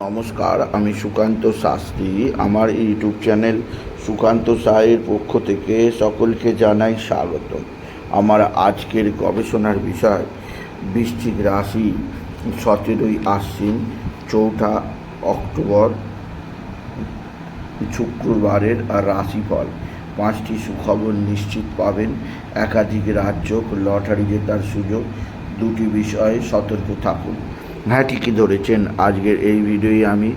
নমস্কার, আমি সুকান্ত শাস্ত্রী। আমার ইউটিউব চ্যানেল সুকান্ত সাহের পক্ষ থেকে সকলকে জানাই স্বাগত আমার আজকের গবেষণার বিষয়, বৃশ্চিক রাশি সতেরোই আশ্বিন, চৌঠা অক্টোবর, শুক্রবারের রাশিফল। পাঁচটি সুখবর নিশ্চিত পাবেন। একাধিক রাজ্য লটারি জেতার সুযোগ। দুটি বিষয়ে সতর্ক থাকুন। হ্যাঁ ঠিকই ধরেছেন। আজকের এই ভিডিওই আমি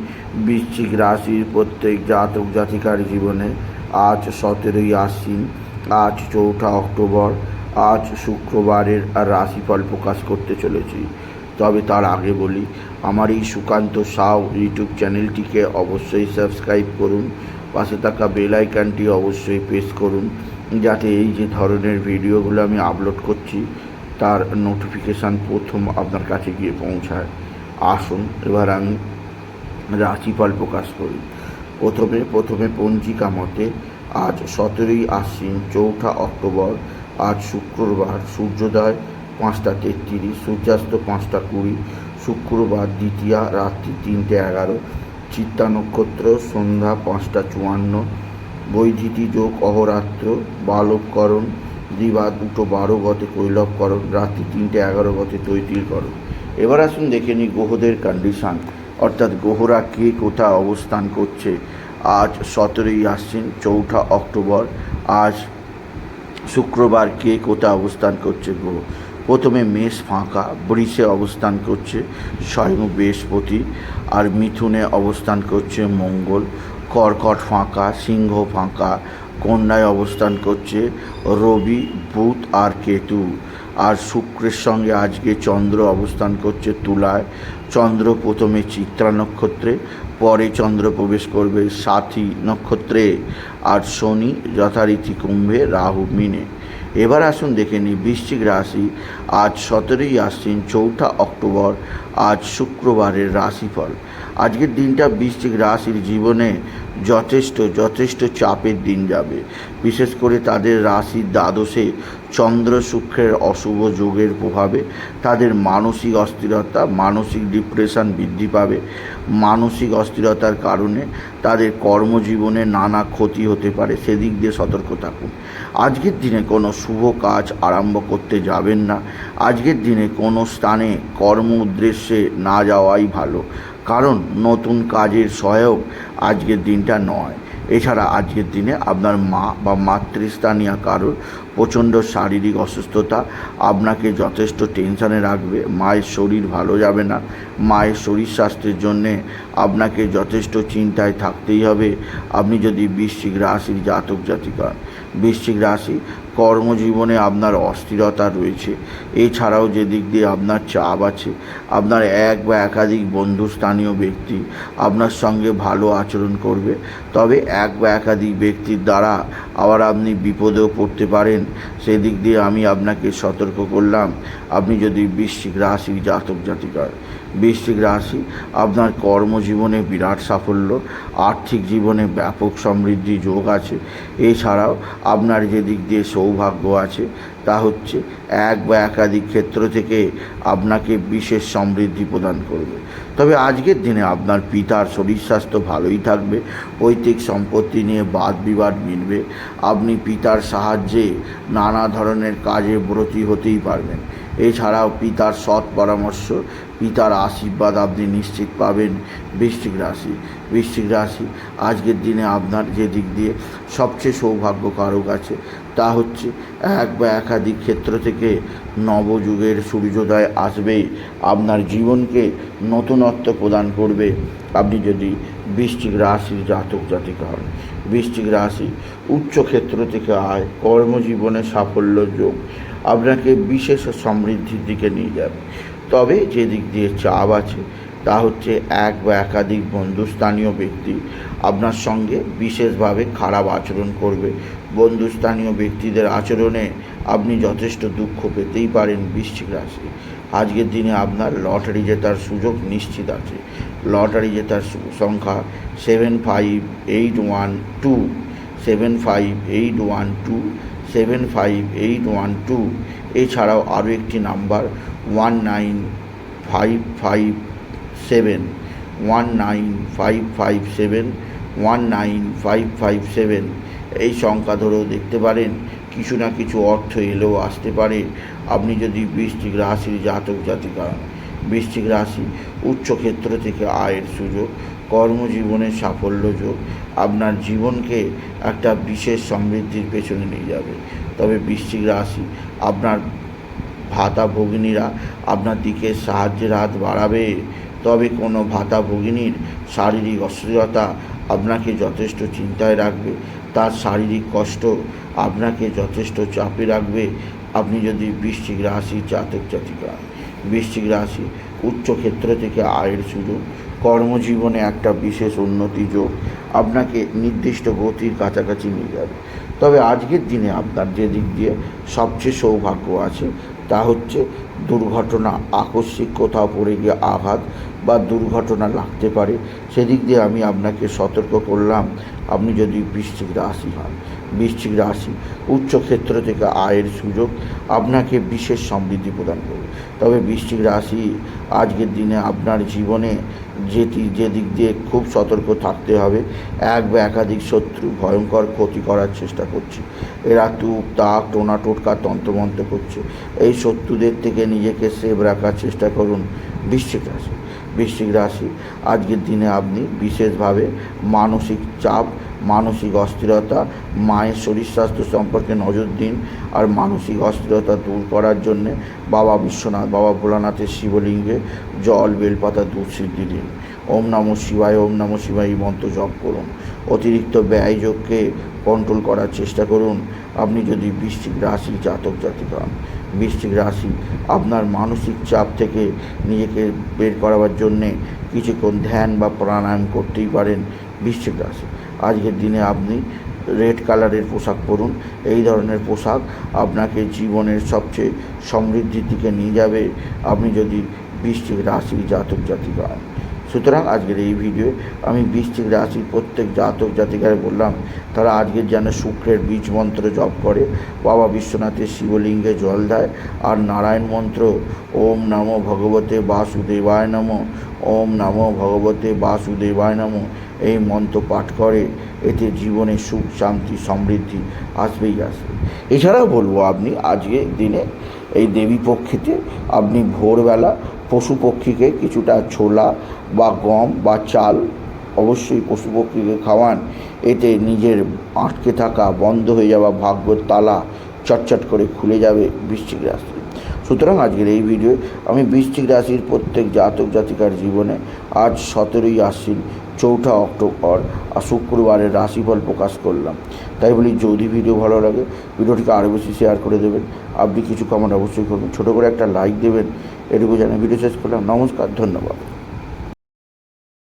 বৃশ্চিক রাশির প্রত্যেক জাতক জাতিকার জীবনে আজ সতেরোই আশ্বিন, আজ চৌঠা অক্টোবর, আজ শুক্রবারের রাশিফল প্রকাশ করতে চলেছি। তবে তার আগে বলি, আমার এই সুকান্ত সাউ ইউটিউব চ্যানেলটিকে অবশ্যই সাবস্ক্রাইব করুন, পাশে থাকা বেল আইকনটি অবশ্যই প্রেস করুন, যাতে এই যে ধরনের ভিডিওগুলো আমি আপলোড করছি তার নোটিফিকেশান প্রথম আপনার কাছে গিয়ে পৌঁছায়। আসুন, এবার আমি রাশিফল প্রকাশ করি। প্রথমে প্রথমে পঞ্জিকা মতে, আজ সতেরোই আশ্বিন, চৌঠা অক্টোবর, আজ শুক্রবার, সূর্যোদয় পাঁচটা তেত্রিশ, সূর্যাস্ত পাঁচটা কুড়ি, শুক্রবার দ্বিতীয়া, রাত্রি তিনটে এগারো, চিত্তা নক্ষত্র সন্ধ্যা পাঁচটা চুয়ান্ন বৈধিতি যোগ অহরাত্র, বালবকরণ দিবা দুটো বারো গতে কৈলবকরণ রাত্রি তিনটে এগারো গতে তৈতিরকরণ এবার আসুন দেখে নিই গ্রহদের কন্ডিশান অর্থাৎ গ্রহরা কে কোথায় অবস্থান করছে। আজ সতেরোই আশ্বিন, চৌঠা অক্টোবর। আজ শুক্রবার কে কোথায় অবস্থান করছে গ্রহ? প্রথমে মেষ ফাঁকা, বৃষে অবস্থান করছে, স্বয়ং বৃহস্পতি। আর মিথুনে অবস্থান করছে মঙ্গল। কর্কট ফাঁকা, সিংহ ফাঁকা, কন্যায় অবস্থান করছে রবি, বুধ আর কেতু। আর শুক্রের সঙ্গে আজকে চন্দ্র অবস্থান করছে তুলায়। চন্দ্র প্রথমে চিত্রা নক্ষত্রে, পরে চন্দ্র প্রবেশ করবে সাথী নক্ষত্রে। আর শনি যথারীতি কুম্ভে, রাহু মিনে। এবার আসুন দেখে নিই বৃশ্চিক রাশি। আজ সতেরোই আশ্বিন, চৌঠা অক্টোবর, আজ শুক্রবারের রাশিফল। আজকের দিনটা বৃশ্চিক রাশির জীবনে যথেষ্ট যথেষ্ট চাপের দিন যাবে। বিশেষ করে তাদের রাশির দ্বাদশে চন্দ্র শুক্রের অশুভ যোগের প্রভাবে তাদের মানসিক অস্থিরতা, মানসিক ডিপ্রেশন বৃদ্ধি পাবে। মানসিক অস্থিরতার কারণে তাদের কর্মজীবনে নানা ক্ষতি হতে পারে। সেদিক দিয়ে সতর্ক থাকুন। আজকের দিনে কোনো শুভ কাজ আরম্ভ করতে যাবেন না। আজকের দিনে কোনো স্থানে কর্ম উদ্দেশ্যে না যাওয়াই ভালো। কারণ নতুন কাজের সহায়ক আজকের দিনটা নয়। এছাড়া আজকের দিনে আপনার মা বা মাতৃস্থানীয় কারোর প্রচণ্ড শারীরিক অসুস্থতা আপনাকে যথেষ্ট টেনশানে রাখবে, মায়ের শরীর ভালো যাবে না মায়ের শরীর স্বাস্থ্যের জন্যে আপনাকে যথেষ্ট চিন্তায় থাকতেই হবে। আপনি যদি বৃশ্চিক রাশির জাতক জাতিকা, বৃশ্চিক রাশি কর্মজীবনে আপনার অস্থিরতা রয়েছে। এছাড়াও যে দিক দিয়ে আপনার চাপ আছে, আপনার এক বা একাধিক বন্ধুস্থানীয় ব্যক্তি আপনার সঙ্গে ভালো আচরণ করবে। তবে এক বা একাধিক ব্যক্তির দ্বারা আবার আপনি বিপদেও পড়তে পারেন। সেদিক দিয়ে আমি আপনাকে সতর্ক করলাম। আপনি যদি বৃশ্চিক রাশির জাতক জাতিকার বৃশ্চিক রাশি আপনার কর্মজীবনে বিরাট সাফল্য, আর্থিক জীবনে ব্যাপক সমৃদ্ধি যোগ আছে। এছাড়াও আপনার যে দিক দিয়ে সৌভাগ্য আছে, তা হচ্ছে এক বা একাধিক ক্ষেত্র থেকে আপনাকে বিশেষ সমৃদ্ধি প্রদান করবে। তবে আজকের দিনে আপনার পিতার শরীর স্বাস্থ্য ভালোই থাকবে, পৈতৃক সম্পত্তি নিয়ে বাদ বিবাদ মিলবে, আপনি পিতার সাহায্যে নানা ধরনের কাজে ব্রতী হতেই পারবেন। এছাড়াও পিতার সৎ পরামর্শ, পিতার আশীর্বাদ আপনি নিশ্চিত পাবেন বৃশ্চিক রাশি। বৃশ্চিক রাশি, আজকের দিনে আপনার যে দিক দিয়ে সবচেয়ে সৌভাগ্য কারক আছে তা হচ্ছে এক বা একাধিক ক্ষেত্র থেকে নবযুগের সূর্যোদয় আসবে আপনার জীবনকে নতুনত্ব প্রদান করবে। আপনি যদি বৃশ্চিক রাশির জাতক জাতিকা হন বৃশ্চিক রাশি, উচ্চ ক্ষেত্র থেকে আয়, কর্মজীবনে সাফল্য যোগ, আপনাকে বিশেষ সমৃদ্ধির দিকে নিয়ে যাবে। তবে যে দিক দিয়ে চাপ আছে, তা হচ্ছে এক বা একাধিক বন্ধুস্থানীয় ব্যক্তি আপনার সঙ্গে বিশেষভাবে খারাপ আচরণ করবে। বন্ধুস্থানীয় ব্যক্তিদের আচরণে আপনি যথেষ্ট দুঃখ পেতেই পারেন বৃশ্চিক রাশি। আজকের দিনে আপনার লটারি জেতার সুযোগ নিশ্চিত আছে। লটারি জেতার সংখ্যা seven five eight one two seven five eight one two seven five eight one two এছাড়াও আরও একটি number one nine five five seven one nine five five seven one nine five five seven এই সংখ্যা ধরেও দেখতে পারেন, কিছু না কিছু অর্থ এলেও আসতে পারে আপনি যদি বৃষ্টিক রাশির জাতক জাতিকা। বৃশ্চিক রাশি উচ্চক্ষেত্র থেকে আয়ের সুযোগ কর্মজীবনের সাফল্য যোগ, আপনার জীবনকে একটা বিশেষ সমৃদ্ধির পেছনে নিয়ে যাবে। তবে বৃশ্চিক রাশি, আপনার ভাতা ভগিনীরা আপনার দিকে সাহায্যের হাত বাড়াবে। তবে কোনো ভাতা ভগিনীর শারীরিক অস্থিরতা আপনাকে যথেষ্ট চিন্তায় রাখবে। তার শারীরিক কষ্ট আপনাকে যথেষ্ট চাপে রাখবে। আপনি যদি বৃশ্চিক রাশি জাতক জাতিকা। বৃশ্চিক রাশি উচ্চক্ষেত্র থেকে আয়ের সুযোগ, কর্মজীবনে একটা বিশেষ উন্নতি যোগ, আপনাকে নির্দিষ্ট গতির কাছাকাছি নিয়ে যাবে। তবে আজকের দিনে আপনার যে দিক দিয়ে সবচেয়ে সৌভাগ্য আছে, তা হচ্ছে দুর্ঘটনা আকস্মিক কোথাও পড়ে গিয়ে আঘাত বা দুর্ঘটনা লাগতে পারে, সেদিক দিয়ে আমি আপনাকে সতর্ক করলাম। আপনি যদি বৃশ্চিক রাশি হন বৃশ্চিক রাশি উচ্চক্ষেত্র থেকে আয়ের সুযোগ আপনাকে বিশেষ সমৃদ্ধি প্রদান করবে। তবে বৃশ্চিক রাশি আজকের দিনে আপনার জীবনে যেটি যে দিক দিয়ে খুব সতর্ক থাকতে হবে। এক বা একাধিক শত্রু ভয়ঙ্কর ক্ষতি করার চেষ্টা করছে। এরা তুপ, তাক, টোনা, টোটকা, তন্ত্রমন্ত্র করছে। এই শত্রুদের থেকে নিজেকে সেভ রাখার চেষ্টা করুন বৃশ্চিক রাশি। বৃশ্চিক রাশি আজকের দিনে আপনি বিশেষভাবে মানসিক চাপ মানসিক অস্থিরতা, মায়ের শরীর স্বাস্থ্য সম্পর্কে নজর দিন আর মানসিক অস্থিরতা দূর করার জন্যে বাবা বিশ্বনাথ, বাবা ভোলানাথের শিবলিঙ্গে জল, বেলপাতা, দুধ সিদ্ধি দিন। ওম নম শিবায়, ওম নম শিবায় এই মন্ত্র জপ করুন। অতিরিক্ত ব্যয়যোগকে কন্ট্রোল করার চেষ্টা করুন। আপনি যদি বৃশ্চিক রাশি জাতক জাতিকা হন বৃশ্চিক রাশি আপনার মানসিক চাপ থেকে নিজেকে বের করাবার জন্যে কিছুক্ষণ ধ্যান বা প্রাণায়াম করতেই পারেন বৃশ্চিক রাশি। আজকের দিনে আপনি রেড কালারের পোশাক পরুন। এই ধরনের পোশাক আপনাকে জীবনের সবচেয়ে সমৃদ্ধির দিকে নিয়ে যাবে। আপনি যদি বৃশ্চিক রাশি জাতক জাতিকা হন। সুতরাং আজকের এই ভিডিও আমি বৃশ্চিক রাশির প্রত্যেক জাতক জাতিকারে বললাম, তারা আজকের যেন শুক্রের বীজ মন্ত্র জপ করে। বাবা বিশ্বনাথের শিবলিঙ্গে জল দেয়। আর নারায়ণ মন্ত্র, ওম নমো ভগবতে বাসুদেবায় নম। ওম নমো ভগবতে বাসুদেবায় নম। এই মন্ত্র পাঠ করে, এতে জীবনে সুখ, শান্তি, সমৃদ্ধি আসবেই আসবে। এছাড়াও বলব, আপনি আজকের দিনে এই দেবী পক্ষীতে আপনি ভোরবেলা পশু পক্ষীকে কিছুটা ছোলা বা গম বা চাল অবশ্যই পশু পক্ষীকে খাওয়ান। এতে নিজের আটকে থাকা, বন্ধ হয়ে যাওয়া ভাগ্যর তালা চটচট করে খুলে যাবে বৃশ্চিক রাশি। সুতরাং আজকের এই ভিডিও আমি বৃশ্চিক রাশির প্রত্যেক জাতক জাতিকার জীবনে আজ সতেরোই আশ্বিন, চৌঠা অক্টোবর, আর শুক্রবারের রাশিফল প্রকাশ করলাম। তাই বলি, যদি ভিডিও ভালো লাগে, ভিডিওটিকে আরও বেশি শেয়ার করে দেবেন। আপনি কিছু কমেন্ট অবশ্যই করবেন। ছোটো করে একটা লাইক দেবেন, এটুকু জানিয়ে ভিডিও শেষ করলাম। নমস্কার, ধন্যবাদ।